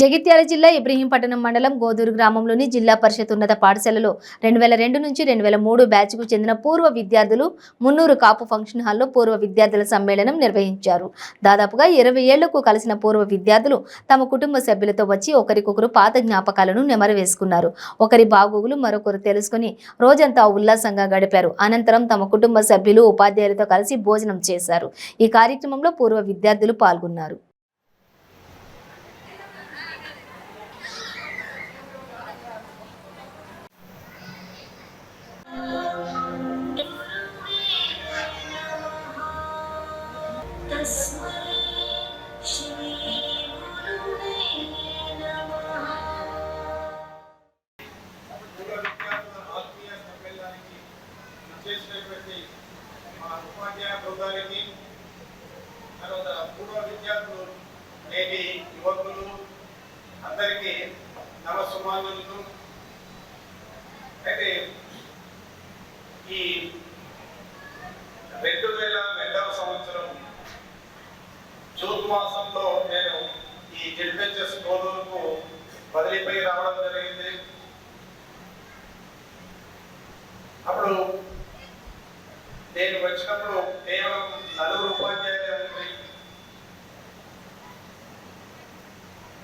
జగిత్యాల జిల్లా ఇబ్రహీంపట్నం మండలం గోదూరు గ్రామంలోని జిల్లా పరిషత్ ఉన్నత పాఠశాలలో రెండు వేల రెండు నుంచి రెండు వేల మూడు బ్యాచ్కు చెందిన పూర్వ విద్యార్థులు మున్నూరు కాపు ఫంక్షన్ హాల్లో పూర్వ విద్యార్థుల సమ్మేళనం నిర్వహించారు. దాదాపుగా ఇరవై ఏళ్ళకు కలిసిన పూర్వ విద్యార్థులు తమ కుటుంబ సభ్యులతో వచ్చి ఒకరికొకరు పాత జ్ఞాపకాలను నెమరవేసుకున్నారు ఒకరి బాగోగులు మరొకరు తెలుసుకుని రోజంతా ఉల్లాసంగా గడిపారు. అనంతరం తమ కుటుంబ సభ్యులు ఉపాధ్యాయులతో కలిసి భోజనం చేశారు. ఈ కార్యక్రమంలో పూర్వ విద్యార్థులు పాల్గొన్నారు. చేసినటువంటి మా ఉపాధ్యాయ బృందానికి తర్వాత పూర్వ విద్యార్థులు నేటి యువకులు అందరికీ నమస్సుమానులు అయితే ఈ రెండు వేల మాసంలో నేను ఈ జెడ్పెచ్ఎస్ కోదూరుకు బదిలీపై రావడం జరిగింది. అప్పుడు నేను వచ్చినప్పుడు కేవలం నలుగురు ఉపాధ్యాయులే ఉంది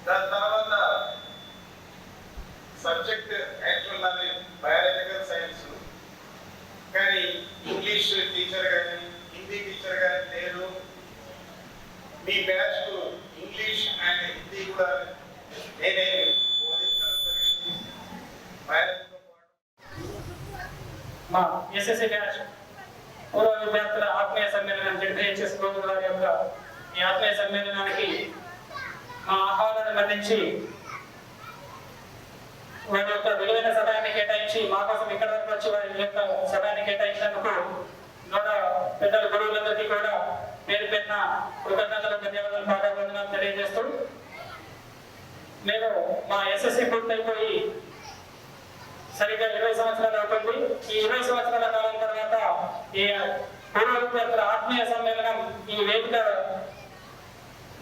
దాని తర్వాత సబ్జెక్ట్ మా ఎస్ఎస్సి బ్యాచ్ పూర్వ విద్యార్థుల ఆత్మీయ సమ్మేళనం జడ్పిహెచ్ఎస్ గోగుల వారి యొక్క ఈ ఆత్మీయ సమ్మేళనానికి మా ఆహ్వానాన్ని మన్నించి వారి యొక్క విలువైన సమయాన్ని కేటాయించి మా కోసం ఇక్కడ వరకు వచ్చి వారి యొక్క సమయాన్ని కేటాయించినందుకు నోట పెద్దల గురువులందరికీ కూడా పేరు పెట్టిన కృతజ్ఞతలు ధన్యవాదాలు పాఠాభివందనాలు తెలియజేస్తూ మేము మా ఎస్ఎస్సి పూర్తయిపోయి సరిగ్గా ఇరవై సంవత్సరాలు ఈ ఇరవై సంవత్సరాల కాలం తర్వాత ఈ పూర్వ ఆత్మీయ సమ్మేళనం ఈ వేదిక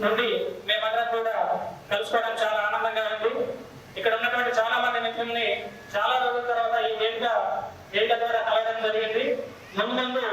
నుండి మేమందరం కూడా కలుసుకోవడం చాలా ఆనందంగా ఉంది. ఇక్కడ ఉన్నటువంటి చాలా మంది మిత్రుల్ని చాలా రోజుల తర్వాత ఈ వేదిక వేదిక ద్వారా కలగడం జరిగింది. ముందు ముందు